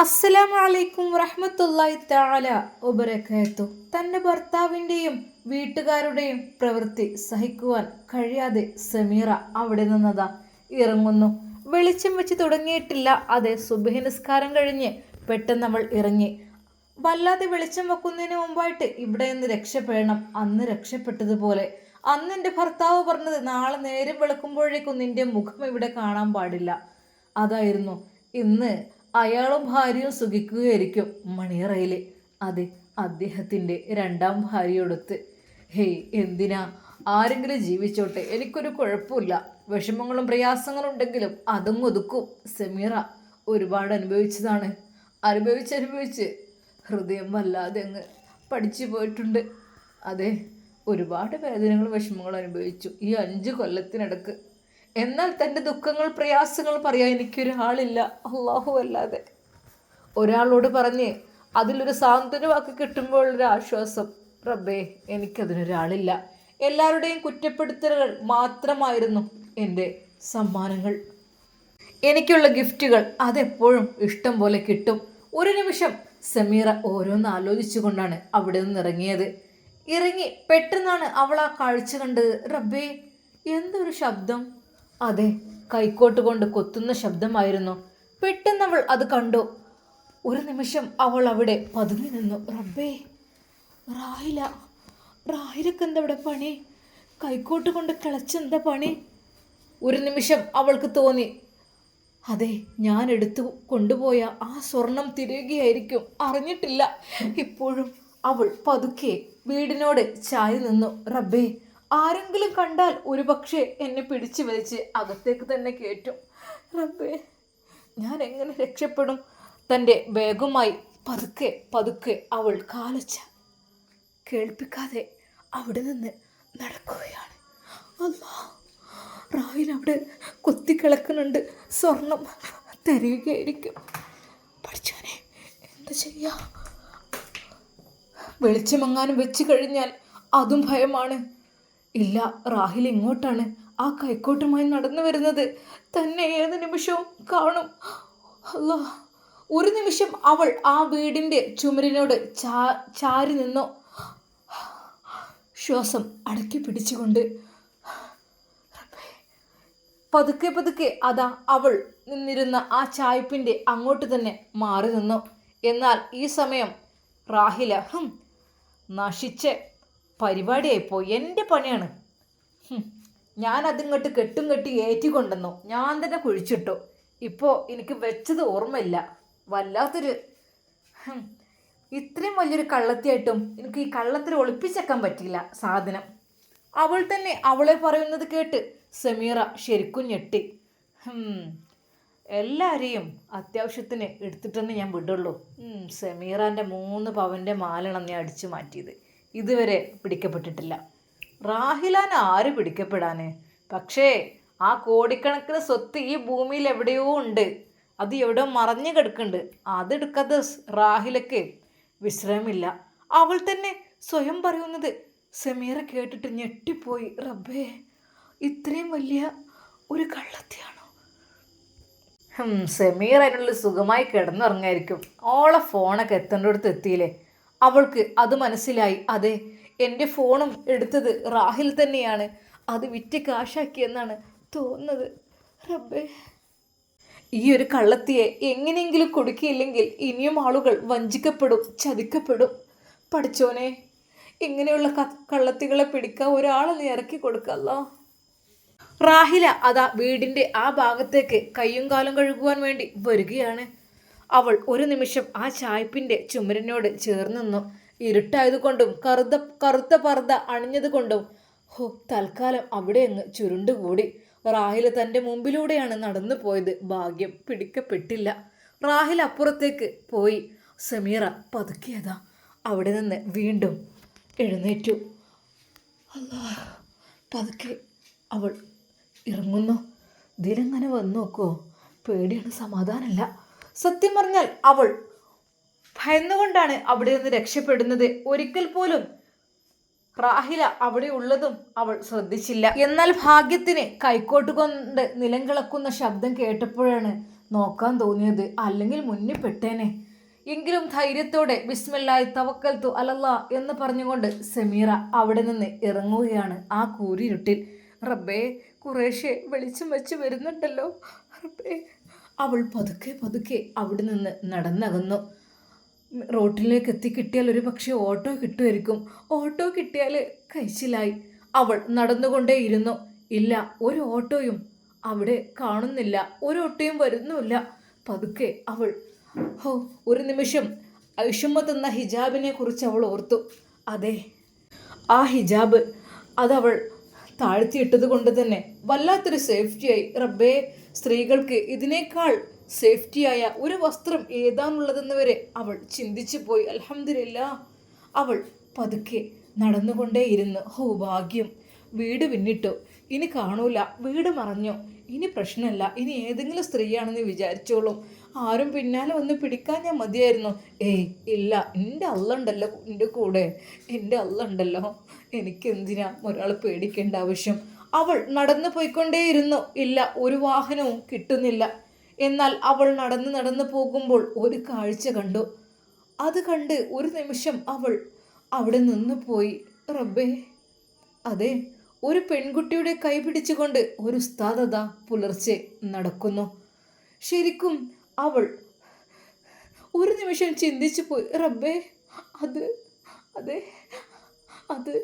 അസ്സലാമു വലൈക്കും വറഹ്മത്തുള്ളാഹി തആല ഉപരക്കയത്തു തന്റെ ഭർത്താവിന്റെയും വീട്ടുകാരുടെയും പ്രവൃത്തി സഹിക്കുവാൻ കഴിയാതെ സമീറ അവിടെ നിന്നതാ ഇറങ്ങുന്നു. വെളിച്ചം വെച്ച് തുടങ്ങിയിട്ടില്ല. അതെ സുബഹി നിസ്കാരം കഴിഞ്ഞ് പെട്ടെന്ന് അവൾ ഇറങ്ങി. വല്ലാതെ വെളിച്ചം വെക്കുന്നതിന് മുമ്പായിട്ട് ഇവിടെ നിന്ന് രക്ഷപ്പെടണം. അന്ന് രക്ഷപ്പെട്ടതുപോലെ. അന്ന് എന്റെ ഭർത്താവ് പറഞ്ഞത് നാളെ നേരം വെളുക്കുമ്പോഴേക്കും നിന്റെ മുഖം ഇവിടെ കാണാൻ പാടില്ല. അതായിരുന്നു. ഇന്ന് അയാളും ഭാര്യയും സുഖിക്കുകയായിരിക്കും മണിയറയിൽ അതെ അദ്ദേഹത്തിന്റെ രണ്ടാം ഭാര്യയോടൊത്ത്. ഹേയ് എന്തിനാ? ആരെങ്കിലും ജീവിച്ചോട്ടെ എനിക്കൊരു കുഴപ്പമില്ല. വിഷമങ്ങളും പ്രയാസങ്ങളും ഉണ്ടെങ്കിലും അതും ഒതുക്കും. സെമീറ ഒരുപാട് അനുഭവിച്ചതാണ്. അനുഭവിച്ച് അനുഭവിച്ച് ഹൃദയം വല്ലാതെ അങ്ങ് പഠിച്ചു പോയിട്ടുണ്ട്. അതെ ഒരുപാട് വേദനകളും വിഷമങ്ങളും അനുഭവിച്ചു. ഈ അഞ്ച് കൊല്ലത്തിനടക്ക് എന്നാൽ തന്റെ ദുഃഖങ്ങൾ പ്രയാസങ്ങൾ പറയാൻ എനിക്കൊരാളില്ല. അള്ളാഹു അല്ലാതെ. ഒരാളോട് പറഞ്ഞ് അതിലൊരു സാന്ത്വന വാക്ക് കിട്ടുമ്പോഴുള്ളൊരു ആശ്വാസം റബ്ബേ എനിക്കതിനൊരാളില്ല. എല്ലാവരുടെയും കുറ്റപ്പെടുത്തലുകൾ മാത്രമായിരുന്നു എന്റെ സമ്മാനങ്ങൾ. എനിക്കുള്ള ഗിഫ്റ്റുകൾ അതെപ്പോഴും ഇഷ്ടം പോലെ കിട്ടും. ഒരു നിമിഷം സമീറ ഓരോന്ന് ആലോചിച്ചുകൊണ്ടാണ് അവിടെ നിന്ന് ഇറങ്ങിയത്. ഇറങ്ങി പെട്ടെന്നാണ് അവൾ ആ കാഴ്ച കണ്ടത്. റബ്ബേ എന്തൊരു ശബ്ദം. അതെ കൈക്കോട്ട് കൊണ്ട് കൊത്തുന്ന ശബ്ദമായിരുന്നു. പെട്ടെന്ന് അവൾ അത് കണ്ടു. ഒരു നിമിഷം അവൾ അവിടെ പതുങ്ങി നിന്നു. റബ്ബേ റായില റായിലൊക്കെ എന്താ ഇവിടെ പണി? കൈക്കോട്ട് കൊണ്ട് കിളച്ചെന്താ പണി? ഒരു നിമിഷം അവൾക്ക് തോന്നി. അതെ ഞാൻ എടുത്തു കൊണ്ടുപോയ ആ സ്വർണം തിരികെയായിരിക്കും അറിഞ്ഞിട്ടില്ല. ഇപ്പോഴും അവൾ പതുക്കെ വീടിനോട് ചാരി നിന്നു. റബ്ബേ ആരെങ്കിലും കണ്ടാൽ ഒരുപക്ഷെ എന്നെ പിടിച്ചു വലിച്ച് അകത്തേക്ക് തന്നെ കയറ്റും. റബ്ബേ ഞാൻ എങ്ങനെ രക്ഷപ്പെടും? തന്റെ വേഗമായി പതുക്കെ പതുക്കെ അവൾ കാലച്ച കേൾപ്പിക്കാതെ അവിടെ നിന്ന് നടക്കുകയാണ്. അല്ലാ റായിൽ അവിടെ കൊത്തിക്കിളക്കുന്നുണ്ട്. സ്വർണം തരികയായിരിക്കും. പഠിച്ചോനെ എന്താ ചെയ്യാ? വെളിച്ചമെങ്ങാനും വെച്ച് കഴിഞ്ഞാൽ അതും ഭയമാണ്. ഇല്ല റാഹിൽ ഇങ്ങോട്ടാണ്. ആ കൈക്കോട്ടുമായി നടന്നു വരുന്നത്. തന്നെ ഏത് നിമിഷവും കാണും. അല്ലാ ഒരു നിമിഷം അവൾ ആ വീടിന്റെ ചുമരിനോട് ചാ ചാരി നിന്നു. ശ്വാസം അടക്കി പിടിച്ചുകൊണ്ട്. പതുക്കെ പതുക്കെ അതാ അവൾ നിന്നിരുന്ന ആ ചായ്പിന്റെ അങ്ങോട്ട് തന്നെ മാറി നിന്നു. എന്നാൽ ഈ സമയം റാഹില നശിച്ച് പരിപാടിയായിപ്പോയി. എന്റെ പണിയാണ്. ഞാൻ അതിങ്ങോട്ട് കെട്ടും കെട്ടി ഏറ്റി കൊണ്ടുവന്നു. ഞാൻ തന്നെ കുഴിച്ചിട്ടു. ഇപ്പോൾ എനിക്ക് വെച്ചത് ഓർമ്മയില്ല. വല്ലാത്തൊരു ഇത്രയും വലിയൊരു കള്ളത്തിയായിട്ടും എനിക്ക് ഈ കള്ളത്തിൽ ഒളിപ്പിച്ചേക്കാൻ പറ്റില്ല സാധനം. അവൾ തന്നെ അവളെ പറയുന്നത് കേട്ട് സമീറ ശരിക്കും ഞെട്ടി. എല്ലാവരെയും അത്യാവശ്യത്തിന് എടുത്തിട്ടെന്ന് ഞാൻ വിടുള്ളൂ. സമീറാന്റെ മൂന്ന് പവന്റെ മാലണം ഞാൻ അടിച്ചു മാറ്റിയത്. ഇതുവരെ പിടിക്കപ്പെട്ടിട്ടില്ല. റാഹിലാൻ ആര് പിടിക്കപ്പെടാന്? പക്ഷേ ആ കോടിക്കണക്കിന് സ്വത്ത് ഈ ഭൂമിയിൽ എവിടെയോ ഉണ്ട്. അത് എവിടെയോ മറഞ്ഞു കിടക്കുന്നുണ്ട്. അതെടുക്കാതെ റാഹിലക്ക് വിശ്രമില്ല അവൾ തന്നെ സ്വയം പറയുന്നത് സമീറ കേട്ടിട്ട് ഞെട്ടിപ്പോയി. റബ്ബേ ഇത്രയും വലിയ ഒരു കള്ളത്തിയാണോ? സമീർ അതിനുള്ളിൽ സുഖമായി കിടന്നുറങ്ങായിരിക്കും. ഓളെ ഫോണൊക്കെ എത്തേണ്ടടുത്ത് എത്തിയില്ലേ? അവൾക്ക് അത് മനസ്സിലായി. അതെ എന്റെ ഫോണും എടുത്തത് റാഹിൽ തന്നെയാണ്. അത് വിറ്റ് കാശാക്കിയെന്നാണ് തോന്നുന്നത്. റബ്ബേ. ഈ ഒരു കള്ളത്തിയെ എങ്ങനെയെങ്കിലും കൊടുക്കിയില്ലെങ്കിൽ ഇനിയും ആളുകൾ വഞ്ചിക്കപ്പെടും ചതിക്കപ്പെടും. പഠിച്ചോനെ ഇങ്ങനെയുള്ള കള്ളത്തികളെ പിടിക്കാൻ ഒരാളെ ഇറക്കി കൊടുക്കല്ലോ. റാഹില അതാ വീടിന്റെ ആ ഭാഗത്തേക്ക് കയ്യും കാലും കഴുകുവാൻ വേണ്ടി വരികയാണ്. അവൾ ഒരു നിമിഷം ആ ചായ്പിന്റെ ചുമരിനോട് ചേർന്ന് ഇരുട്ടായതുകൊണ്ടും കറുത്ത കറുത്ത പർദ്ദ അണിഞ്ഞതുകൊണ്ടും ഹോ തൽക്കാലം അവിടെ അങ്ങ് ചുരുണ്ടുകൂടി. റാഹിൽ തന്റെ മുമ്പിലൂടെയാണ് നടന്നു പോയത് ഭാഗ്യം പിടിക്കപ്പെട്ടില്ല. റാഹിൽ അപ്പുറത്തേക്ക് പോയി. സമീറ പതുക്കിയതാ. അവിടെ നിന്ന് വീണ്ടും എഴുന്നേറ്റു. അല്ലാ പതുക്കെ അവൾ ഇറങ്ങുന്നു. ഇതിലെങ്ങനെ വന്നു നോക്കുമോ പേടിയാണ് സമാധാനമല്ല സത്യം പറഞ്ഞാൽ അവൾ ഭയന്നുകൊണ്ടാണ് അവിടെ നിന്ന് രക്ഷപ്പെടുന്നത്. ഒരിക്കൽ പോലും റാഹില അവിടെ ഉള്ളതും അവൾ ശ്രദ്ധിച്ചില്ല. എന്നാൽ ഭാഗ്യത്തിന് കൈക്കോട്ട് കൊണ്ട് നിലം കിളക്കുന്ന ശബ്ദം കേട്ടപ്പോഴാണ് നോക്കാൻ തോന്നിയത്. അല്ലെങ്കിൽ മുന്നിൽ പെട്ടേനെ. എങ്കിലും ധൈര്യത്തോടെ ബിസ്മില്ലായി തവക്കൽത്തു അലല്ല എന്ന് പറഞ്ഞുകൊണ്ട് സമീറ അവിടെ നിന്ന് ഇറങ്ങുകയാണ് ആ കൂരിരുട്ടിൽ. റബ്ബേ കുറേശ്ശെ വെളിച്ചം വെച്ച് വരുന്നുണ്ടല്ലോ. റബ്ബേ അവൾ പതുക്കെ പതുക്കെ അവിടെ നിന്ന് നടന്നകന്നു. റോട്ടിലേക്ക് എത്തിക്കിട്ടിയാൽ ഒരു പക്ഷേ ഓട്ടോ കിട്ടുമായിരിക്കും. ഓട്ടോ കിട്ടിയാൽ കഴിച്ചിലായി. അവൾ നടന്നുകൊണ്ടേയിരുന്നു. ഇല്ല ഒരു ഓട്ടോയും അവിടെ കാണുന്നില്ല. ഒരു ഓട്ടോയും വരുന്നുമില്ല. പതുക്കെ അവൾ ഹോ ഒരു നിമിഷം. ഐഷമ്മത്ത് എന്ന ഹിജാബിനെ കുറിച്ച് അവൾ ഓർത്തു. അതെ ആ ഹിജാബ്. അതവൾ താഴ്ത്തിയിട്ടത് കൊണ്ട് തന്നെ വല്ലാത്തൊരു സേഫ്റ്റിയായി റബ്ബേ സ്ത്രീകൾക്ക് ഇതിനേക്കാൾ സേഫ്റ്റിയായ ഒരു വസ്ത്രം ഏതാന്നുള്ളതെന്ന് വരെ അവൾ ചിന്തിച്ചു പോയി. അലഹമില്ല അവൾ പതുക്കെ നടന്നുകൊണ്ടേയിരുന്നു. ഹോ ഭാഗ്യം. വീട് പിന്നിട്ടു. ഇനി കാണൂല. വീട് മറഞ്ഞു. ഇനി പ്രശ്നമല്ല ഇനി ഏതെങ്കിലും സ്ത്രീയാണെന്ന് വിചാരിച്ചോളും. ആരും പിന്നാലെ വന്ന് പിടിക്കാൻ ഞാൻ മതിയായിരുന്നു. ഏയ് ഇല്ല. എന്റെ അള്ളുണ്ടല്ലോ എന്റെ കൂടെ. എന്റെ അള്ളുണ്ടല്ലോ എനിക്ക് എന്തിനാ ഒരാൾ പേടിക്കേണ്ട ആവശ്യം? അവൾ നടന്നു പോയിക്കൊണ്ടേയിരുന്നു. ഇല്ല ഒരു വാഹനവും കിട്ടുന്നില്ല. എന്നാൽ അവൾ നടന്ന് നടന്നു പോകുമ്പോൾ ഒരു കാഴ്ച കണ്ടു. അത് കണ്ട് ഒരു നിമിഷം അവൾ അവിടെ നിന്ന് പോയി. റബ്ബേ അതെ ഒരു പെൺകുട്ടിയുടെ കൈ പിടിച്ചുകൊണ്ട് ഒരു സ്ഥാതത പുലർച്ചെ നടക്കുന്നു. ശരിക്കും അവൾ ഒരു നിമിഷം ചിന്തിച്ചു പോയി. റബ്ബേ അത് അതെ അത്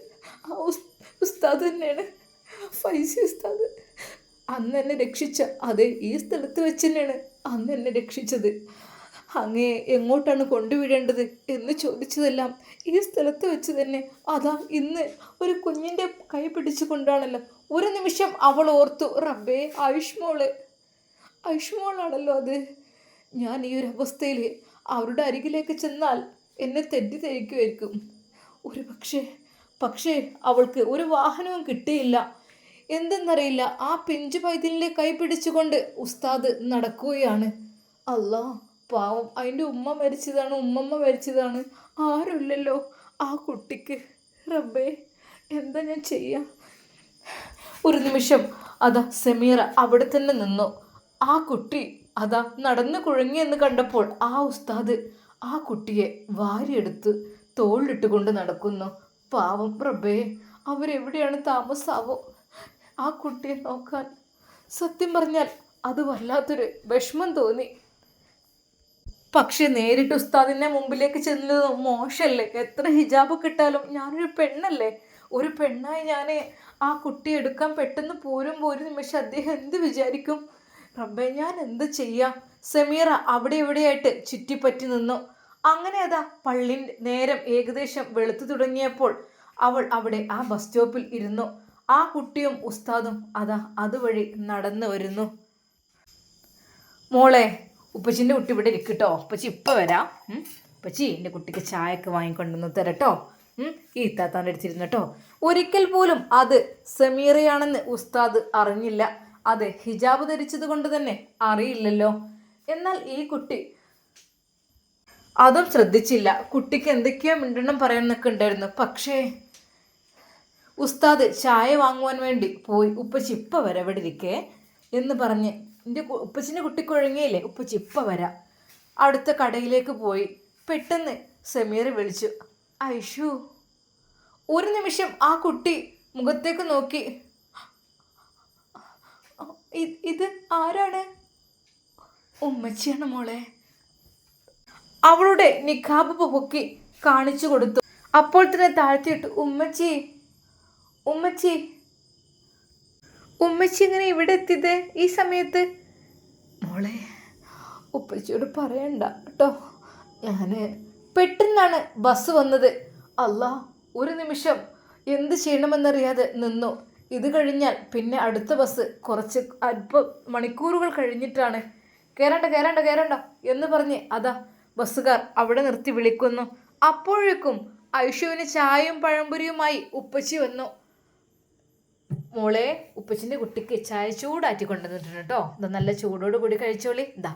ആ ഉസ്താദ് തന്നെയാണ്. ഫൈസി ഉസ്താദ്. അന്ന് എന്നെ രക്ഷിച്ച അതെ ഈ സ്ഥലത്ത് വെച്ച് തന്നെയാണ് അന്ന് എന്നെ രക്ഷിച്ചത്. അങ്ങേ എങ്ങോട്ടാണ് കൊണ്ടുവിടേണ്ടത് എന്ന് ചോദിച്ചതെല്ലാം ഈ സ്ഥലത്ത് വെച്ച് തന്നെ അതാ ഇന്ന് ഒരു കുഞ്ഞിന്റെ കൈ പിടിച്ചുകൊണ്ടാണല്ലോ ഒരു നിമിഷം അവൾ ഓർത്തു റബ്ബേ ആയുഷ്മോൾ ആയുഷ്മോളാണല്ലോ അത്. ഞാൻ ഈ ഒരു അവസ്ഥയിൽ അവരുടെ അരികിലേക്ക് ചെന്നാൽ എന്നെ തെറ്റിദ്ധരിക്കുമായിരിക്കും ഒരു പക്ഷേ പക്ഷേ അവൾക്ക് ഒരു വാഹനവും കിട്ടിയില്ല. എന്തെന്നറിയില്ല. ആ പിഞ്ചു പൈതലിന്റെ കൈ പിടിച്ചുകൊണ്ട് ഉസ്താദ് നടക്കുകയാണ്. അല്ലാ പാവം. അതിന്റെ ഉമ്മ മരിച്ചതാണ് ഉമ്മമ്മ മരിച്ചതാണ്. ആരുമില്ലല്ലോ ആ കുട്ടിക്ക്. റബ്ബേ എന്താ ഞാൻ ചെയ്യാം? ഒരു നിമിഷം. അതാ സെമീറ അവിടെ തന്നെ നിന്നു. ആ കുട്ടി അതാ നടന്നു കുഴങ്ങിയെന്ന് കണ്ടപ്പോൾ ആ ഉസ്താദ് ആ കുട്ടിയെ വാരിയെടുത്ത് തോളിലിട്ടുകൊണ്ട് നടക്കുന്നു. പാവം പ്രഭേ അവരെവിടെയാണ് താമസാവോ? ആ കുട്ടിയെ നോക്കാൻ സത്യം പറഞ്ഞാൽ അത് വല്ലാത്തൊരു വിഷമം തോന്നി. പക്ഷെ നേരിട്ട് ഉസ്താദിന്റെ മുമ്പിലേക്ക് ചെന്നത് മോശമല്ലേ എത്ര ഹിജാബ് കിട്ടാലും ഞാനൊരു പെണ്ണല്ലേ? ഒരു പെണ്ണായി ഞാൻ ആ കുട്ടി എടുക്കാൻ പെട്ടെന്ന് പോരും ഒരു നിമിഷം അദ്ദേഹം എന്ത് വിചാരിക്കും? റബ്ബെ ഞാൻ എന്ത് ചെയ്യാം? സമീറ അവിടെ എവിടെയായിട്ട് ചുറ്റിപ്പറ്റി നിന്നു. അങ്ങനെ അതാ പള്ളി നേരം ഏകദേശം വെളുത്തു തുടങ്ങിയപ്പോൾ അവൾ അവിടെ ആ ബസ് സ്റ്റോപ്പിൽ ഇരുന്നു. ആ കുട്ടിയും ഉസ്താദും അതാ അതുവഴി നടന്നു വരുന്നു. മോളെ ഉപ്പച്ചിന്റെ കുട്ടി ഇവിടെ ഇരിക്കട്ടോ. ഉപ്പച്ചി ഇപ്പം വരാം. ഉപ്പച്ചി എന്റെ കുട്ടിക്ക് ചായയൊക്കെ വാങ്ങിക്കൊണ്ടുവന്ന് തരട്ടോ. ഈ ഈ ഇത്താത്താന്റെ അടുത്തിരുന്നട്ടോ ഒരിക്കൽ പോലും അത് സമീറയാണെന്ന് ഉസ്താദ് അറിഞ്ഞില്ല. അത് ഹിജാബ് ധരിച്ചത് കൊണ്ട് തന്നെ അറിയില്ലല്ലോ. എന്നാൽ ഈ കുട്ടി അതും ശ്രദ്ധിച്ചില്ല. കുട്ടിക്ക് എന്തൊക്കെയോ മിണ്ടണം പറയാനൊക്കെ ഉണ്ടായിരുന്നു. പക്ഷേ ഉസ്താദ് ചായ വാങ്ങുവാൻ വേണ്ടി പോയി. ഉപ്പച്ചി ഇപ്പം വരാം ഇവിടെ ഇരിക്കേ എന്ന് പറഞ്ഞ് എന്റെ ഉപ്പച്ചിന്റെ കുട്ടി കുഴങ്ങിയില്ലേ ഉപ്പച്ചി ഇപ്പം വരാം. അടുത്ത കടയിലേക്ക് പോയി. പെട്ടെന്ന് സമീർ വിളിച്ചു. ഐഷു ഒരു നിമിഷം ആ കുട്ടി മുഖത്തേക്ക് നോക്കി. ഇത് ആരാണ്? ഉമ്മച്ചിയാണ് മോളെ. അവളുടെ നിഖാബ് പൊക്കി കാണിച്ചു കൊടുത്തു. അപ്പോൾ തന്നെ താഴ്ത്തിയിട്ട് ഉമ്മച്ചി ഉമ്മച്ചി ഉമ്മച്ചി ഇങ്ങനെ ഇവിടെ എത്തിയത് ഈ സമയത്ത്? മോളെ ഉപ്പച്ചിയോട് പറയണ്ട കേട്ടോ. ഞാൻ പെട്ടെന്നാണ് ബസ് വന്നത്. അല്ല ഒരു നിമിഷം എന്ത് ചെയ്യണമെന്നറിയാതെ നിന്നു. ഇത് കഴിഞ്ഞാൽ പിന്നെ അടുത്ത ബസ് കുറച്ച് അല്പ മണിക്കൂറുകൾ കഴിഞ്ഞിട്ടാണ്. കയറണ്ട കയറണ്ട കയറണ്ട എന്ന് പറഞ്ഞ് അതാ ബസ്സുകാർ അവിടെ നിർത്തി വിളിക്കുന്നു. അപ്പോഴേക്കും ഐഷുവിന് ചായയും പഴംപൊരിയുമായി ഉപ്പച്ചി വന്നു. മോളെ ഉപ്പച്ചിന്റെ കുട്ടിക്ക് ചായ ചൂടാറ്റി കൊണ്ടുവന്നിട്ടുണ്ട് കേട്ടോ. ഇതാ നല്ല ചൂടോട് കൂടി കഴിച്ചോളി. ഇതാ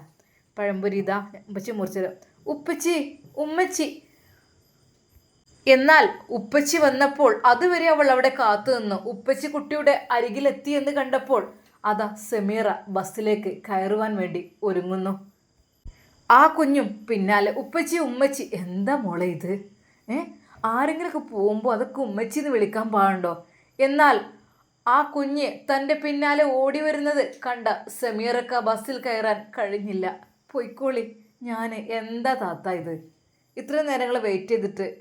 പഴംപൊരി ഇതാ ഉപ്പച്ചി മുറിച്ചത്. ഉപ്പച്ചി ഉമ്മച്ചി. എന്നാൽ ഉപ്പച്ചി വന്നപ്പോൾ അതുവരെ അവൾ അവിടെ കാത്തു നിന്നു. ഉപ്പച്ചി കുട്ടിയുടെ അരികിലെത്തി എന്ന് കണ്ടപ്പോൾ അതാ സെമീറ ബസ്സിലേക്ക് കയറുവാൻ വേണ്ടി ഒരുങ്ങുന്നു. ആ കുഞ്ഞും പിന്നാലെ ഉപ്പച്ചി ഉമ്മച്ചി. എന്താ മോളെ ഇത്? ഏ? ആരെങ്കിലുമൊക്കെ പോകുമ്പോൾ അതൊക്കെ ഉമ്മച്ചി എന്ന് വിളിക്കാൻ പാടുണ്ടോ? എന്നാൽ ആ കുഞ്ഞ് തന്റെ പിന്നാലെ ഓടി വരുന്നത് കണ്ട സമീറക്ക ബസ്സിൽ കയറാൻ കഴിഞ്ഞില്ല. പൊയ്ക്കോളി. ഞാൻ എന്താ താത്ത ഇത്? ഇത്രയും നേരങ്ങൾ വെയിറ്റ് ചെയ്തിട്ട്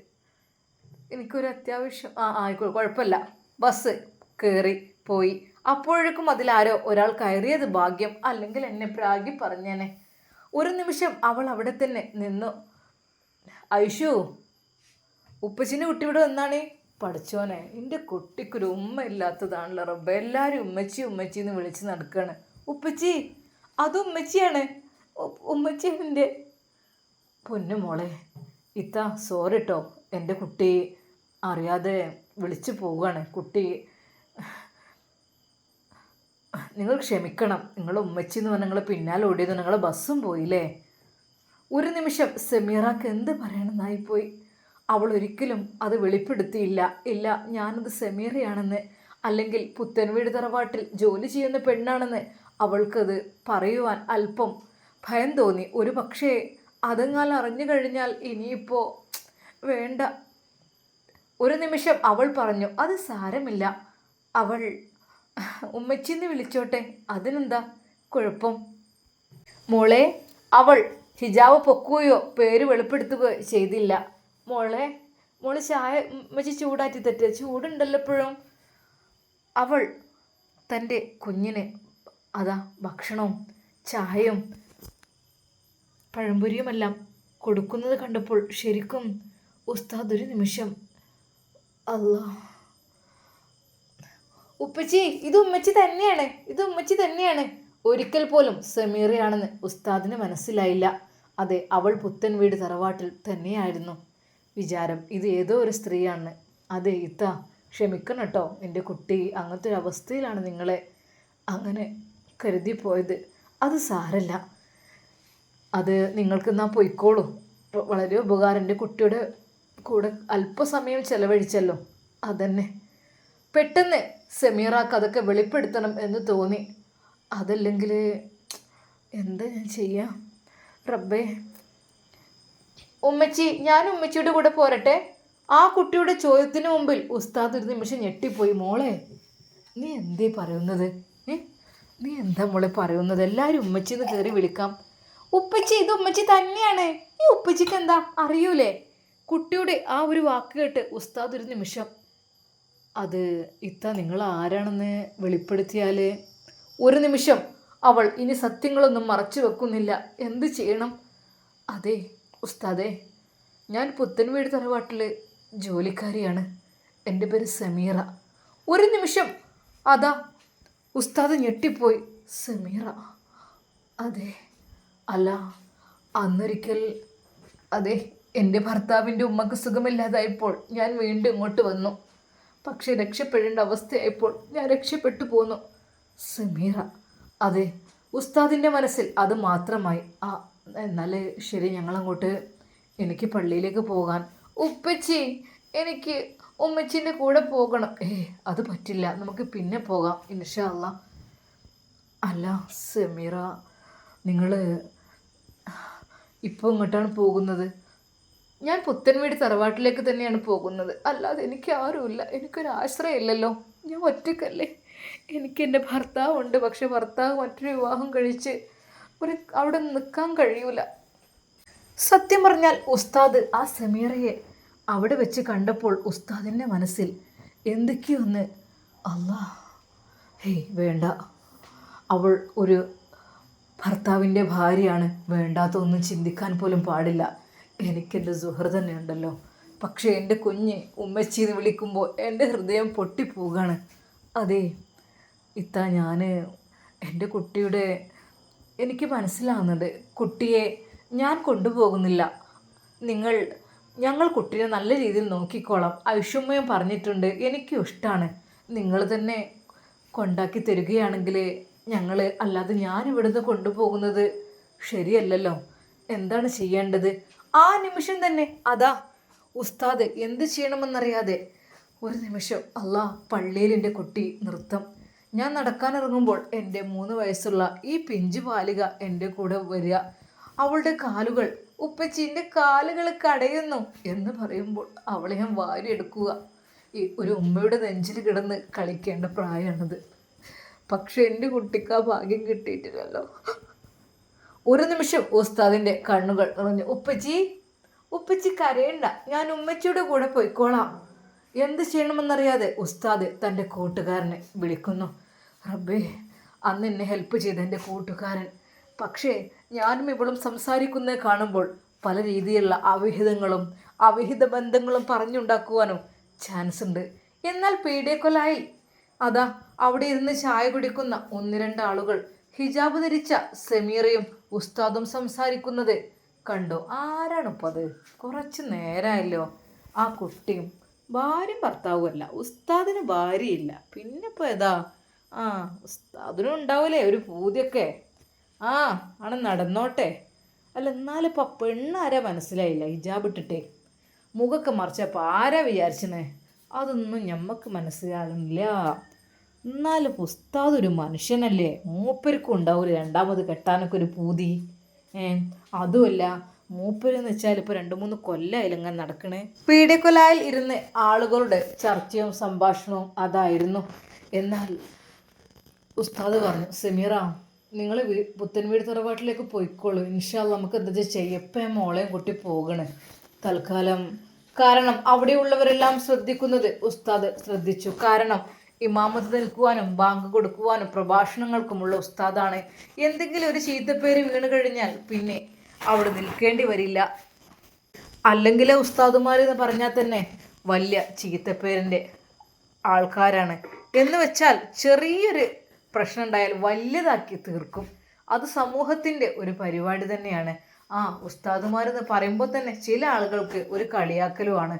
എനിക്കൊരു അത്യാവശ്യം ആ ആയിക്കോളൂ കുഴപ്പമില്ല ബസ് കയറി പോയി. അപ്പോഴേക്കും അതിലാരോ ഒരാൾ കയറിയത് ഭാഗ്യം. അല്ലെങ്കിൽ എന്നെ പ്രാഗി പറഞ്ഞേനെ. ഒരു നിമിഷം അവൾ അവിടെ തന്നെ നിന്നു. ഐഷു ഉപ്പച്ചിനെ കുട്ടി ഇവിടെ വന്നാണേ പഠിച്ചോനെ എന്റെ കുട്ടിക്കൊരു ഉമ്മ ഇല്ലാത്തതാണല്ലോ റബ്ബ. എല്ലാവരും ഉമ്മച്ചി ഉമ്മച്ചി എന്ന് വിളിച്ച് നടക്കുകയാണ് ഉപ്പച്ചി അതും ഉമ്മച്ചിയാണ്. ഉമ്മച്ചിയാണ് എന്റെ പൊന്നു മോളെ ഇത്ത സോറിട്ടോ എന്റെ കുട്ടി അറിയാതെ വിളിച്ചു പോവുകയാണ്. കുട്ടി നിങ്ങൾ ക്ഷമിക്കണം. നിങ്ങൾ ഉമ്മച്ചി എന്ന് പറഞ്ഞാൽ നിങ്ങൾ പിന്നാലെ ഓടിയത്. നിങ്ങളെ ബസ്സും പോയില്ലേ? ഒരു നിമിഷം സെമീറാക്ക് എന്ത് പറയണമെന്നായിപ്പോയി അവൾ ഒരിക്കലും അത് വെളിപ്പെടുത്തിയില്ല. ഇല്ല ഞാനത് സെമീറയാണെന്ന് അല്ലെങ്കിൽ പുത്തൻവീട് തറവാട്ടിൽ ജോലി ചെയ്യുന്ന പെണ്ണാണെന്ന് അവൾക്കത് പറയുവാൻ അല്പം ഭയം തോന്നി. ഒരു പക്ഷേ അതെങ്ങാൽ അറിഞ്ഞു കഴിഞ്ഞാൽ ഇനിയിപ്പോൾ വേണ്ട. ഒരു നിമിഷം അവൾ പറഞ്ഞു അത് സാരമില്ല. അവൾ ഉമ്മച്ചിന്ന് വിളിച്ചോട്ടെ. അതിനെന്താ? കുഴപ്പം. മോളെ അവൾ ഹിജാവ് പൊക്കുകയോ പേര് വെളിപ്പെടുത്തുകയോ ചെയ്തില്ല. മോളെ മോൾ ചായ ഉമ്മച്ചി ചൂടാറ്റി തെറ്റ് ചൂടുണ്ടല്ലോ എപ്പോഴും അവൾ തന്റെ കുഞ്ഞിന് അതാ ഭക്ഷണവും ചായയും പഴംപൊരിയുമെല്ലാം കൊടുക്കുന്നത് കണ്ടപ്പോൾ ശരിക്കും ഉസ്താദ് ഒരു നിമിഷം അല്ലാ ഉപ്പച്ചി ഇത് ഉമ്മച്ചി തന്നെയാണ്. ഇത് ഉമ്മച്ചി തന്നെയാണ്. ഒരിക്കൽ പോലും സമീറയാണെന്ന് ഉസ്താദിന് മനസ്സിലായില്ല. അതെ അവൾ പുത്തൻ വീട് തറവാട്ടിൽ തന്നെയായിരുന്നു. വിചാരം ഇത് ഏതോ ഒരു സ്ത്രീയാണ് അതെ ഇത്ത ക്ഷമിക്കണം കേട്ടോ. എന്റെ കുട്ടി അങ്ങനത്തെ ഒരു അവസ്ഥയിലാണ് നിങ്ങളെ അങ്ങനെ കരുതിപ്പോയത്. അത് സാരല്ല. അത് നിങ്ങൾക്ക് എന്നാൽ പോയിക്കോളൂ. വളരെ ഉപകാരം. എന്റെ കുട്ടിയുടെ കൂടെ അല്പസമയം ചിലവഴിച്ചല്ലോ. അതന്നെ. പെട്ടെന്ന് സെമീറാക്ക് അതൊക്കെ വെളിപ്പെടുത്തണം എന്ന് തോന്നി. അതല്ലെങ്കിൽ എന്താ ഞാൻ ചെയ്യാം? റബ്ബേ. ഉമ്മച്ചി ഞാൻ ഉമ്മച്ചിയുടെ കൂടെ പോരട്ടെ? ആ കുട്ടിയുടെ ചോദ്യത്തിന് മുമ്പിൽ ഉസ്താദ് ഒരു നിമിഷം ഞെട്ടിപ്പോയി. മോളെ നീ എന്തേ പറയുന്നത്? നീ എന്താ മോളെ പറയുന്നത്? എല്ലാവരും ഉമ്മച്ചിന്ന് കയറി വിളിക്കാം. ഉപ്പച്ചി ഇത് ഉമ്മച്ചി തന്നെയാണ്. ഈ ഉപ്പച്ചിക്ക് എന്താ? അറിയൂലേ? കുട്ടിയുടെ ആ ഒരു വാക്ക് കേട്ട് ഉസ്താദ് ഒരു നിമിഷം അത് ഇത്ത നിങ്ങൾ ആരാണെന്ന് വെളിപ്പെടുത്തിയാൽ ഒരു നിമിഷം അവൾ ഇനി സത്യങ്ങളൊന്നും മറച്ചു വെക്കുന്നില്ല. എന്ത് ചെയ്യണം? അതെ ഉസ്താദേ ഞാൻ പുത്തൻവീട് തറവാട്ടിൽ ജോലിക്കാരിയാണ്. എന്റെ പേര് സമീറ. ഒരു നിമിഷം. അതാ ഉസ്താദ് ഞെട്ടിപ്പോയി. സമീറ. അതെ അല്ല അന്നൊരിക്കൽ അതെ എന്റെ ഭർത്താവിന്റെ ഉമ്മക്ക് സുഖമില്ലാതായപ്പോൾ ഞാൻ വീണ്ടും ഇങ്ങോട്ട് വന്നു. പക്ഷേ രക്ഷപ്പെടേണ്ട അവസ്ഥയായപ്പോൾ ഞാൻ രക്ഷപ്പെട്ടു പോന്നു. സമീറ അതെ ഉസ്താദിന്റെ മനസ്സിൽ അത് മാത്രമായി. ആ എന്നാൽ ശരി ഞങ്ങളങ്ങോട്ട് എനിക്ക് പള്ളിയിലേക്ക് പോകാൻ. ഉപ്പച്ചി എനിക്ക് ഉമ്മച്ചിന്റെ കൂടെ പോകണം. ഏ അത് പറ്റില്ല നമുക്ക് പിന്നെ പോകാം ഇൻഷാ അല്ലാ അല്ല സമീറ നിങ്ങൾ ഇപ്പോൾ ഇങ്ങോട്ടാണ് പോകുന്നത്? ഞാൻ പുത്തൻവീട് തറവാട്ടിലേക്ക് തന്നെയാണ് പോകുന്നത്. അല്ലാതെ എനിക്ക് ആരുമില്ല. എനിക്കൊരു ആശ്രയമില്ലല്ലോ. ഞാൻ ഒറ്റക്കല്ലേ എനിക്ക് എന്റെ ഭർത്താവുണ്ട്. പക്ഷെ ഭർത്താവ് മറ്റൊരു വിവാഹം കഴിച്ച് ഒരു അവിടെ നിൽക്കാൻ കഴിയൂല. സത്യം പറഞ്ഞാൽ ഉസ്താദ് ആ സമീറയെ അവിടെ വെച്ച് കണ്ടപ്പോൾ ഉസ്താദിന്റെ മനസ്സിൽ എന്തൊക്കെയൊന്ന് അല്ലാ ഹേയ് വേണ്ട. അവൾ ഒരു ഭർത്താവിന്റെ ഭാര്യയാണ്. വേണ്ടാത്തൊന്നും ചിന്തിക്കാൻ പോലും പാടില്ല. എനിക്കെന്റെ സുഹൃ തന്നെ ഉണ്ടല്ലോ പക്ഷേ എന്റെ കുഞ്ഞ് ഉമ്മച്ചി എന്ന് വിളിക്കുമ്പോൾ എന്റെ ഹൃദയം പൊട്ടിപ്പോവുകയാണ്. അതെ ഇത്ത ഞാൻ എന്റെ കുട്ടിയുടെ എനിക്ക് മനസ്സിലാവുന്നുണ്ട്. കുട്ടിയെ ഞാൻ കൊണ്ടുപോകുന്നില്ല. നിങ്ങൾ ഞങ്ങൾ കുട്ടീനെ നല്ല രീതിയിൽ നോക്കിക്കോളാം. ഐഷുമ്മയും പറഞ്ഞിട്ടുണ്ട് എനിക്കും ഇഷ്ടമാണ് നിങ്ങൾ തന്നെ കൊണ്ടാക്കി തരികയാണെങ്കിൽ ഞങ്ങൾ അല്ലാതെ ഞാൻ ഇവിടുന്ന് കൊണ്ടുപോകുന്നത് ശരിയല്ലല്ലോ. എന്താണ് ചെയ്യേണ്ടത്? ആ നിമിഷം തന്നെ. അതാ ഉസ്താദ് എന്ത് ചെയ്യണമെന്നറിയാതെ. ഒരു നിമിഷം അല്ലാ പള്ളിയിൽ എന്റെ കുട്ടി നൃത്തം. ഞാൻ നടക്കാനിറങ്ങുമ്പോൾ എന്റെ മൂന്ന് വയസ്സുള്ള ഈ പിഞ്ചു ബാലിക എന്റെ കൂടെ വരിക. അവളുടെ കാലുകൾ ഉപ്പച്ചീന്റെ കാലുകൾ കടയുന്നു എന്ന് പറയുമ്പോൾ അവളെ ഞാൻ വാരിയെടുക്കുക. ഈ ഒരു ഉമ്മയുടെ നെഞ്ചിൽ കിടന്ന് കളിക്കേണ്ട പ്രായമാണത്. പക്ഷെ എന്റെ കുട്ടിക്ക് ആ ഭാഗ്യം കിട്ടിയിട്ടില്ലല്ലോ. ഒരു നിമിഷം ഉസ്താദിന്റെ കണ്ണുകൾ നിറഞ്ഞു. ഉപ്പച്ചി ഉപ്പച്ചി കരയണ്ട. ഞാൻ ഉമ്മച്ചിയുടെ കൂടെ പോയിക്കോളാം. എന്ത് ചെയ്യണമെന്നറിയാതെ ഉസ്താദ് തന്റെ കൂട്ടുകാരനെ വിളിക്കുന്നു. റബ്ബേ അന്ന് എന്നെ ഹെൽപ്പ് ചെയ്ത എന്റെ കൂട്ടുകാരൻ. പക്ഷേ ഞാനും ഇവളും സംസാരിക്കുന്നത് കാണുമ്പോൾ പല രീതിയിലുള്ള അവിഹിതങ്ങളും അവിഹിത ബന്ധങ്ങളും പറഞ്ഞുണ്ടാക്കുവാനും ചാൻസ് ഉണ്ട്. എന്നാൽ പേടിയേക്കൊലായി അതാ അവിടെ ഇരുന്ന് ചായ കുടിക്കുന്ന ഒന്ന് രണ്ട് ആളുകൾ ഹിജാബ് ധരിച്ച സെമീറയും ഉസ്താദും സംസാരിക്കുന്നത് കണ്ടോ? ആരാണിപ്പോൾ അത് കുറച്ച് നേരമല്ലോ ആ കുട്ടിയും ഭാര്യയും ഭർത്താവുമല്ല. ഉസ്താദിന് ഭാര്യയില്ല. പിന്നെ ഇപ്പോൾ ഏതാ? ആ ഉസ്താദിനും ഉണ്ടാവില്ലേ ഒരു പൂതിയൊക്കെ. ആ ആണ് നടന്നോട്ടെ. അല്ല എന്നാലും ഇപ്പം പെണ്ണാരാ മനസ്സിലായില്ല ഹിജാബ് ഇട്ടിട്ടേ? മുഖമൊക്കെ മറിച്ചപ്പോൾ ആരാ വിചാരിച്ചനെ അതൊന്നും ഞമ്മക്ക് മനസ്സിലാകുന്നില്ല എന്നാലും ഉസ്താദ് ഒരു മനുഷ്യനല്ലേ? മൂപ്പർക്കും ഉണ്ടാവില്ല രണ്ടാമത് കെട്ടാനൊക്കെ ഒരു പൂതി. അതുമല്ല മൂപ്പരെന്ന് വെച്ചാൽ ഇപ്പോൾ രണ്ട് മൂന്ന് കൊല്ലമായാലും ഇങ്ങനെ നടക്കണേ. പീഡിയക്കൊലായിൽ ഇരുന്ന് ആളുകളുടെ ചർച്ചയും സംഭാഷണവും അതായിരുന്നു. എന്നാൽ ഉസ്താദ് പറഞ്ഞു സെമീറ നിങ്ങൾ വീ പുത്തൻ വീട് തറവാട്ടിലേക്ക് പോയിക്കോളൂ. ഇൻഷാല്ല നമുക്ക് എന്താ ചെയ്യപ്പേ മോളെയും കുട്ടി പോകണേ? തൽക്കാലം. കാരണം അവിടെയുള്ളവരെല്ലാം ശ്രദ്ധിക്കുന്നത് ഉസ്താദ് ശ്രദ്ധിച്ചു. കാരണം ഇമാമത്ത് നിൽക്കുവാനും ബാങ്ക് കൊടുക്കുവാനും പ്രഭാഷണങ്ങൾക്കുമുള്ള ഉസ്താദാണ്. എന്തെങ്കിലും ഒരു ചീത്തപ്പേര് വീണ് കഴിഞ്ഞാൽ പിന്നെ അവിടെ നിൽക്കേണ്ടി വരില്ല. അല്ലെങ്കിൽ ഉസ്താദുമാർ എന്ന് പറഞ്ഞാൽ തന്നെ വലിയ ചീത്തപ്പേരിന്റെ ആൾക്കാരാണ്. എന്ന് വെച്ചാൽ ചെറിയൊരു പ്രശ്നം ഉണ്ടായാൽ വലിയതാക്കി തീർക്കും. അത് സമൂഹത്തിന്റെ ഒരു പരിപാടി തന്നെയാണ്. ആ ഉസ്താദുമാരെന്ന് പറയുമ്പോൾ തന്നെ ചില ആളുകൾക്ക് ഒരു കളിയാക്കലുമാണ്.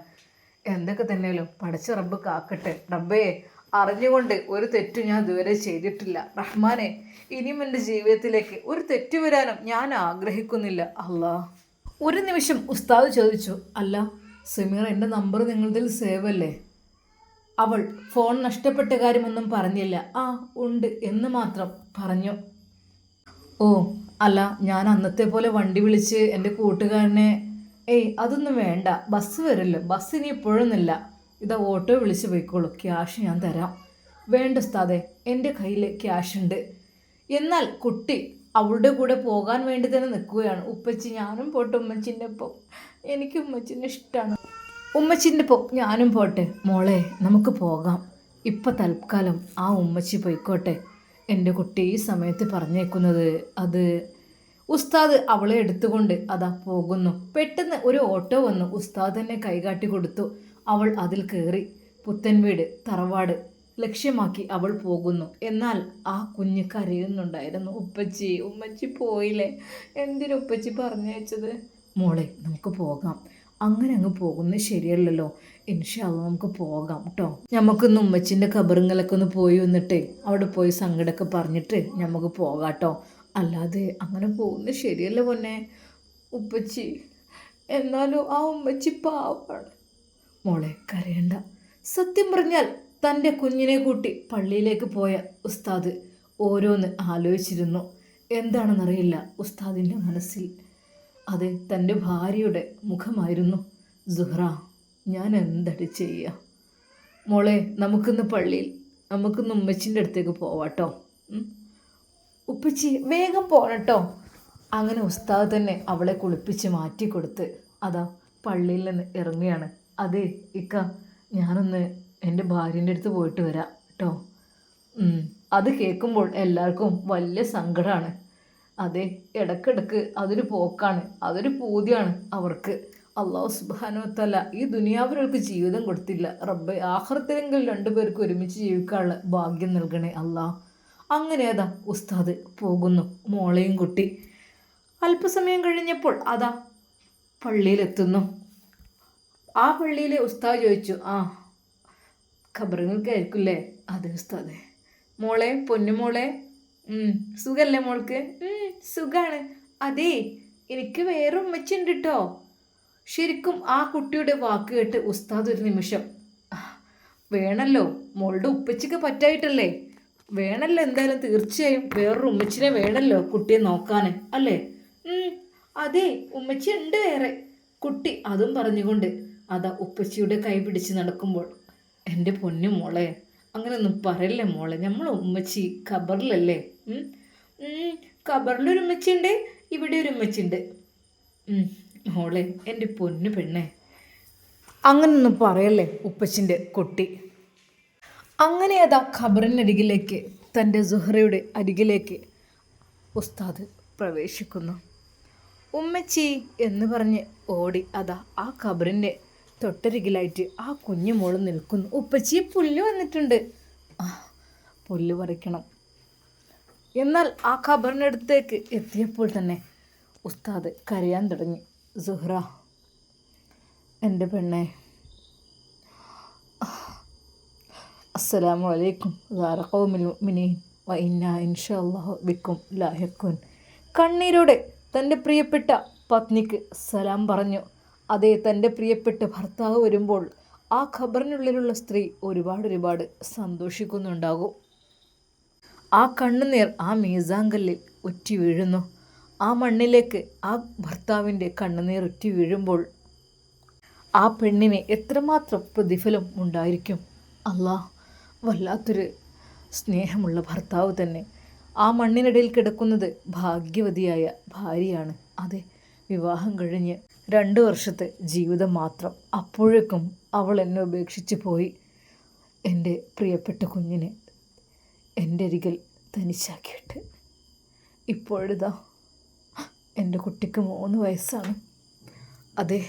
എന്തൊക്കെ തന്നെയാലും പഠിച്ച റബ്ബ് കാക്കട്ടെ. റബ്ബേ അറിഞ്ഞുകൊണ്ട് ഒരു തെറ്റും ഞാൻ ഇതുവരെ ചെയ്തിട്ടില്ല. റഹ്മാനെ ഇനിയും എന്റെ ജീവിതത്തിലേക്ക് ഒരു തെറ്റ് വരാനും ഞാൻ ആഗ്രഹിക്കുന്നില്ല. അല്ലാ. ഒരു നിമിഷം ഉസ്താദ് ചോദിച്ചു അല്ല സുമീർ എന്റെ നമ്പർ നിങ്ങളതിൽ സേവ് അല്ലേ അവൾ ഫോൺ നഷ്ടപ്പെട്ട കാര്യമൊന്നും പറഞ്ഞില്ല. ആ ഉണ്ട് എന്ന് മാത്രം പറഞ്ഞു. ഓ അല്ല ഞാൻ അന്നത്തെ പോലെ വണ്ടി വിളിച്ച് എന്റെ കൂട്ടുകാരനെ ഏയ് അതൊന്നും വേണ്ട ബസ് വരല്ലോ ബസ് ഇനി ഇപ്പോഴൊന്നുമില്ല. ഇതാ ഓട്ടോ വിളിച്ച് പോയിക്കോളൂ. ക്യാഷ് ഞാൻ തരാം. വേണ്ട ഉസ്താദെ എന്റെ കയ്യിൽ ക്യാഷ് ഉണ്ട്. എന്നാൽ കുട്ടി അവളുടെ കൂടെ പോകാൻ വേണ്ടി തന്നെ നിൽക്കുകയാണ്. ഉപ്പച്ചി ഞാനും പോട്ടെ. ഉമ്മച്ചിന്റെ ഒപ്പം. എനിക്ക് ഉമ്മച്ചിനെ ഇഷ്ടമാണ് ഉമ്മച്ചിന്റെ ഒപ്പം ഞാനും പോട്ടെ. മോളെ നമുക്ക് പോകാം. ഇപ്പം തൽക്കാലം ആ ഉമ്മച്ചി പോയിക്കോട്ടെ. എന്റെ കുട്ടി ഈ സമയത്ത് പറഞ്ഞേക്കുന്നത് അത് ഉസ്താദ് അവളെ എടുത്തുകൊണ്ട് അതാ പോകുന്നു. പെട്ടെന്ന് ഒരു ഓട്ടോ വന്നു. ഉസ്താദ് തന്നെ കൈകാട്ടി കൊടുത്തു. അവൾ അതിൽ കയറി പുത്തൻവീട് തറവാട് ലക്ഷ്യമാക്കി അവൾ പോകുന്നു. എന്നാൽ ആ കുഞ്ഞ് കരയുന്നുണ്ടായിരുന്നു. ഉപ്പച്ചി ഉമ്മച്ചി പോയില്ലേ? എന്തിനു ഉപ്പച്ചി പറഞ്ഞയച്ചത് മോളെ നമുക്ക് പോകാം. അങ്ങനെ അങ്ങ് പോകുന്നത് ശരിയല്ലല്ലോ. ഇൻഷാല്ല നമുക്ക് പോകാം കേട്ടോ നമുക്കൊന്ന് ഉമ്മച്ചിന്റെ കബറിങ്ങലൊക്കെ ഒന്ന് പോയി വന്നിട്ട് അവിടെ പോയി സങ്കടമൊക്കെ പറഞ്ഞിട്ട് നമുക്ക് പോകാം കേട്ടോ അല്ലാതെ അങ്ങനെ പോകുന്നത് ശരിയല്ല പൊന്നെ. ഉപ്പച്ചി എന്നാലും ആ ഉമ്മച്ചി പാവാണ് മോളെ കരയണ്ട. സത്യം പറഞ്ഞാൽ തന്റെ കുഞ്ഞിനെ കൂട്ടി പള്ളിയിലേക്ക് പോയ ഉസ്താദ് ഓരോന്ന് ആലോചിച്ചിരുന്നു. എന്താണെന്നറിയില്ല ഉസ്താദിന്റെ മനസ്സിൽ. അത് തന്റെ ഭാര്യയുടെ മുഖമായിരുന്നു. സുഹ്റ ഞാൻ എന്തടി ചെയ്യുക മോളെ നമുക്കിന്ന് പള്ളിയിൽ നമുക്കിന്ന് ഉമ്മച്ചിന്റെ അടുത്തേക്ക് പോവാട്ടോ. ഉപ്പച്ചി വേഗം പോണട്ടോ. അങ്ങനെ ഉസ്താദ് തന്നെ അവളെ കുളിപ്പിച്ച് മാറ്റിക്കൊടുത്ത് അതാ പള്ളിയിൽ നിന്ന് ഇറങ്ങുകയാണ്. അതെ ഇക്ക ഞാനൊന്ന് എന്റെ ഭാര്യന്റെ അടുത്ത് പോയിട്ട് വരാം കേട്ടോ അത് കേൾക്കുമ്പോൾ എല്ലാവർക്കും വലിയ സങ്കടമാണ് അതെ ഇടക്കിടക്ക് അതൊരു പോക്കാണ് അതൊരു പൂതിയാണ് അവർക്ക്. അള്ളാഹു സുബാനുത്തല്ല ഈ ദുനിയാവരൾക്ക് ജീവിതം കൊടുത്തില്ല. റബ്ബെ ആഹ്റത്തിലെങ്കിൽ രണ്ടുപേർക്ക് ഒരുമിച്ച് ജീവിക്കാനുള്ള ഭാഗ്യം നൽകണേ അള്ളാഹ് അങ്ങനെ അതാ ഉസ്താദ് പോകുന്നു മോളെയും കുട്ടി. അല്പസമയം കഴിഞ്ഞപ്പോൾ അതാ പള്ളിയിലെത്തുന്നു. ആ പള്ളിയിലെ ഉസ്താദ് ചോദിച്ചു ആ ഖബറുകൾക്കായിരിക്കില്ലേ? അതെ ഉസ്താദെ. മോളെ പൊന്നുമോളെ സുഖല്ലേ മോൾക്ക്? സുഖാണ്. അതേ എനിക്ക് വേറെ ഉമ്മച്ചുണ്ട് കേട്ടോ ശരിക്കും ആ കുട്ടിയുടെ വാക്ക് കേട്ട് ഉസ്താദ് ഒരു നിമിഷം "ആ, വേണല്ലോ മോളുടെ ഉപ്പച്ചയ്ക്ക് പറ്റായിട്ടല്ലേ? വേണല്ലോ എന്തായാലും തീർച്ചയായും വേറൊരു ഉമ്മച്ചിനെ വേണല്ലോ കുട്ടിയെ നോക്കാൻ അല്ലേ? അതെ ഉമ്മച്ചി ഉണ്ട് വേറെ. കുട്ടി അതും പറഞ്ഞുകൊണ്ട് അതാ ഉപ്പച്ചിയുടെ കൈ പിടിച്ച് നടക്കുമ്പോൾ എന്റെ പൊന്നു മോളെ അങ്ങനെയൊന്നും പറയല്ലേ മോളെ? നമ്മൾ ഉമ്മച്ചി ഖബറിലല്ലേ? ഖബറിലൊരു ഉമ്മച്ചിയുണ്ട് ഇവിടെ ഒരു ഉമ്മച്ചിയുണ്ട് മോളെ എന്റെ പൊന്നു പെണ്ണെ. അങ്ങനൊന്നും പറയല്ലേ ഉപ്പച്ചിന്റെ കുട്ടി? അങ്ങനെ അതാ ഖബറിനരികിലേക്ക് തന്റെ സുഹറയുടെ അരികിലേക്ക് ഉസ്താദ് പ്രവേശിക്കുന്നു. ഉമ്മച്ചി എന്ന് പറഞ്ഞ് ഓടി അതാ ആ ഖബറിന്റെ തൊട്ടരികിലായിട്ട് ആ കുഞ്ഞു മോൾ നിൽക്കുന്നു. ഉപ്പച്ചി പുല്ല് വന്നിട്ടുണ്ട്. പുല്ല് പറിക്കണം. എന്നാൽ ആ ഖബറിനടുത്തേക്ക് എത്തിയപ്പോൾ തന്നെ ഉസ്താദ് കരയാൻ തുടങ്ങി. സുഹ്ര എന്റെ പെണ്ണെ. അസ്സലാമു അലൈക്കും ഖൗമിൽ മുഅ്മിനീൻ. വ ഇന്നാ ഇൻഷാ അല്ലാഹു ബിക്കും കണ്ണീരോടെ തന്റെ പ്രിയപ്പെട്ട പത്നിക്ക് സലാം പറഞ്ഞു. അതേ തന്റെ പ്രിയപ്പെട്ട ഭർത്താവ് വരുമ്പോൾ ആ ഖബറിനുള്ളിലുള്ള സ്ത്രീ ഒരുപാട് ഒരുപാട് സന്തോഷിക്കുന്നുണ്ടാകും. ആ കണ്ണുനീർ ആ മീസാങ്കല്ലിൽ ഒറ്റി വീഴുന്നു. ആ മണ്ണിലേക്ക് ആ ഭർത്താവിന്റെ കണ്ണുനീർ ഒറ്റി വീഴുമ്പോൾ ആ പെണ്ണിന് എത്രമാത്രം പ്രതിഫലം ഉണ്ടായിരിക്കും? അല്ലാ വല്ലാത്തൊരു സ്നേഹമുള്ള ഭർത്താവ് തന്നെ. ആ മണ്ണിനിടയിൽ കിടക്കുന്നത് ഭാഗ്യവതിയായ ഭാര്യയാണ്. അതെ വിവാഹം കഴിഞ്ഞ് രണ്ട് വർഷത്തെ ജീവിതം മാത്രം അപ്പോഴേക്കും അവൾ എന്നെ ഉപേക്ഷിച്ച് പോയി. എന്റെ പ്രിയപ്പെട്ട കുഞ്ഞിനെ എന്റെ അരികിൽ തനിച്ചാക്കിയിട്ട്. ഇപ്പോഴിതാ എന്റെ കുട്ടിക്ക് മൂന്ന് വയസ്സാണ്. അതെ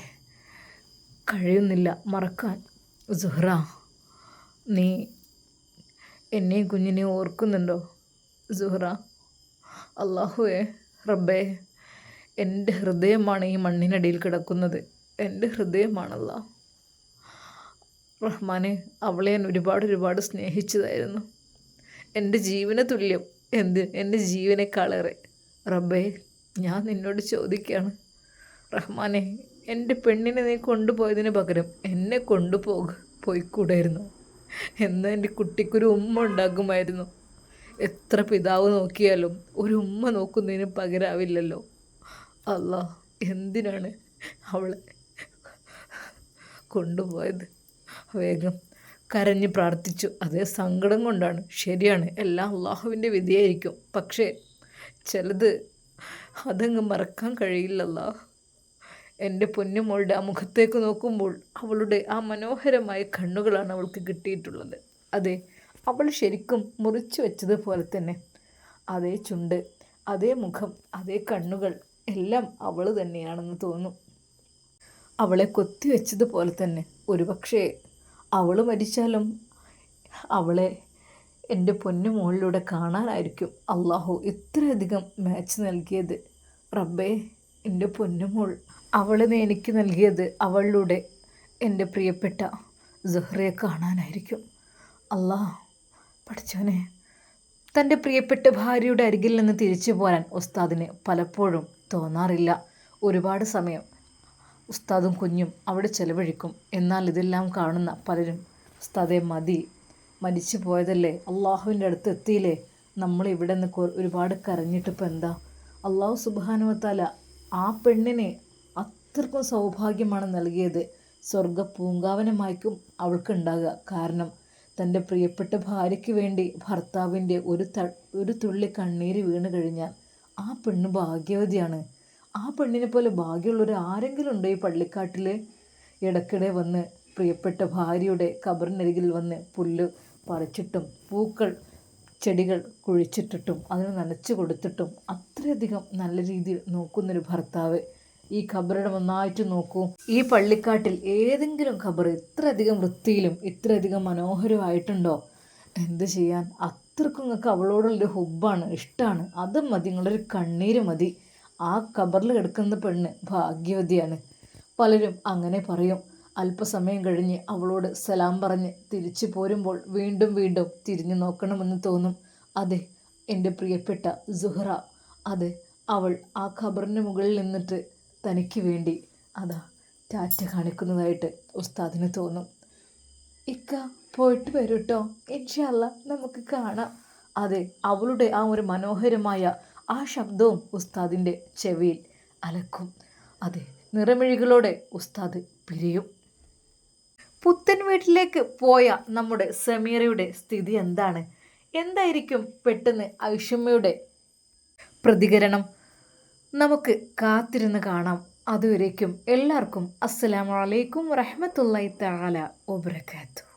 കഴിയുന്നില്ല മറക്കാൻ. സുഹ്റ നീ എന്നെയും കുഞ്ഞിനെയും ഓർക്കുന്നുണ്ടോ? സുഹ്റ അള്ളാഹുവേ റബ്ബേ. എന്റെ ഹൃദയമാണ് ഈ മണ്ണിനടിയിൽ കിടക്കുന്നത്. എന്റെ ഹൃദയമാണല്ല. റഹ്മാനെ അവളെ ഞാൻ ഒരുപാട് ഒരുപാട് സ്നേഹിച്ചതായിരുന്നു. എന്റെ ജീവന തുല്യം. എന്ത് എന്റെ ജീവനേക്കാളേറെ റബ്ബേ ഞാൻ നിന്നോട് ചോദിക്കുകയാണ് റഹ്മാനെ എന്റെ പെണ്ണിനെ നീ കൊണ്ടുപോയതിന് പകരം എന്നെ കൊണ്ടുപോക പോയിക്കൂടായിരുന്നു. എന്നാൽ എന്റെ കുട്ടിക്കൊരു ഉമ്മ ഉണ്ടാക്കുമായിരുന്നു. എത്ര പിതാവ് നോക്കിയാലും ഒരു ഉമ്മ നോക്കുന്നതിന് പകരാവില്ലല്ലോ. അല്ല എന്തിനാണ് അവളെ കൊണ്ടുപോയത്? വേഗം കരഞ്ഞ് പ്രാർത്ഥിച്ചു. അതേ സങ്കടം കൊണ്ടാണ്. ശരിയാണ്. എല്ലാം അള്ളാഹുവിന്റെ വിധിയായിരിക്കും. പക്ഷേ ചിലത് അതങ്ങ് മറക്കാൻ കഴിയില്ലല്ലോ. എന്റെ പൊന്നുമോളുടെ ആ മുഖത്തേക്ക് നോക്കുമ്പോൾ അവളുടെ ആ മനോഹരമായ കണ്ണുകളാണ് അവൾക്ക് കിട്ടിയിട്ടുള്ളത്. അതെ അവൾ ശരിക്കും മുറിച്ചു വെച്ചതുപോലെ തന്നെ. അതേ ചുണ്ട് അതേ മുഖം അതേ കണ്ണുകൾ എല്ലാം അവൾ തന്നെയാണെന്ന് തോന്നും. അവളെ കൊത്തിവെച്ചതുപോലെ തന്നെ. ഒരുപക്ഷേ അവൾ മരിച്ചാലും അവളെ എന്റെ പൊന്നു മുകളിലൂടെ കാണാനായിരിക്കും അള്ളാഹു ഇത്രയധികം മാച്ച് നൽകിയത്. റബ്ബേ എന്റെ പൊന്നുമോൾ അവളിന് എനിക്ക് നൽകിയത് അവളിലൂടെ എന്റെ പ്രിയപ്പെട്ട സുഹ്റയെ കാണാനായിരിക്കും. അല്ലാ പഠിച്ചവനെ തന്റെ പ്രിയപ്പെട്ട ഭാര്യയുടെ അരികിൽ നിന്ന് തിരിച്ചു പോരാൻ ഉസ്താദിന് പലപ്പോഴും തോന്നാറില്ല. ഒരുപാട് സമയം ഉസ്താദും കുഞ്ഞും അവിടെ ചെലവഴിക്കും. എന്നാൽ ഇതെല്ലാം കാണുന്ന പലരും ഉസ്താദെ മതി. മരിച്ചു പോയതല്ലേ? അള്ളാഹുവിന്റെ അടുത്ത് എത്തിയില്ലേ? നമ്മൾ ഇവിടെ നിന്ന് ഒരുപാട് കരഞ്ഞിട്ടിപ്പോൾ എന്താ? അള്ളാഹു സുബാനുവത്താല ആ പെണ്ണിനെ അത്രക്കും സൗഭാഗ്യമാണ് നൽകിയത്. സ്വർഗ പൂങ്കാവനമായിരിക്കും അവൾക്കുണ്ടാകുക കാരണം തന്റെ പ്രിയപ്പെട്ട ഭാര്യയ്ക്ക് വേണ്ടി ഭർത്താവിന്റെ ഒരു ത ഒരു തുള്ളി കണ്ണീര് വീണ് കഴിഞ്ഞാൽ ആ പെണ്ണ് ഭാഗ്യവതിയാണ്. ആ പെണ്ണിനെ പോലെ ഭാഗ്യമുള്ള ഒരു ആരെങ്കിലും ഉണ്ടോ ഈ പള്ളിക്കാട്ടിൽ ഇടയ്ക്കിടെ വന്ന് പ്രിയപ്പെട്ട ഭാര്യയുടെ കബറിനരികിൽ വന്ന് പുല്ല് പറിച്ചിട്ടും പൂക്കൾ ചെടികൾ കുഴിച്ചിട്ടിട്ടും അതിന് നനച്ചു കൊടുത്തിട്ടും അത്രയധികം നല്ല രീതിയിൽ നോക്കുന്നൊരു ഭർത്താവ് ഈ ഖബറിടെ നന്നായിട്ട് നോക്കൂ. ഈ പള്ളിക്കാട്ടിൽ ഏതെങ്കിലും ഖബർ ഇത്രയധികം വൃത്തിയിലും ഇത്രയധികം മനോഹരമായിട്ടുണ്ടോ? എന്ത് ചെയ്യാൻ അത്രക്കും നിങ്ങൾക്ക് അവളോടുള്ളൊരു ഹുബാണ് ഇഷ്ടമാണ് അത് മതി നിങ്ങളൊരു കണ്ണീര് മതി. ആ കബറിൽ കിടക്കുന്ന പെണ്ണ് ഭാഗ്യവതിയാണ്. പലരും അങ്ങനെ പറയും. അല്പസമയം കഴിഞ്ഞ് അവളോട് സലാം പറഞ്ഞ് തിരിച്ചു പോരുമ്പോൾ വീണ്ടും വീണ്ടും തിരിഞ്ഞു നോക്കണമെന്ന് തോന്നും. അതെ എന്റെ പ്രിയപ്പെട്ട സുഹറ. അതെ അവൾ ആ ഖബറിന് മുകളിൽ നിന്നിട്ട് തനിക്ക് വേണ്ടി അതാ ടാറ്റ കാണിക്കുന്നതായിട്ട് ഉസ്താദിന് തോന്നും. ഇക്ക പോയിട്ട് വരും കേട്ടോ ഇൻഷല്ല നമുക്ക് കാണാം. അതെ അവളുടെ ആ ഒരു മനോഹരമായ ആ ശബ്ദവും ഉസ്താദിന്റെ ചെവിയിൽ അലക്കും. അതെ നിറമിഴികളോടെ ഉസ്താദ് പിരിയും. പുത്തൻ വീട്ടിലേക്ക് പോയ നമ്മുടെ സമീറയുടെ സ്ഥിതി എന്താണ്? എന്തായിരിക്കും പെട്ടെന്ന് ഐഷമ്മയുടെ പ്രതികരണം? നമുക്ക് കാത്തിരുന്ന് കാണാം. അതുവരേക്കും എല്ലാവർക്കും അസ്സലാമലൈക്കും വറഹമത്തല്ലാ തആല വബറകാതുഹു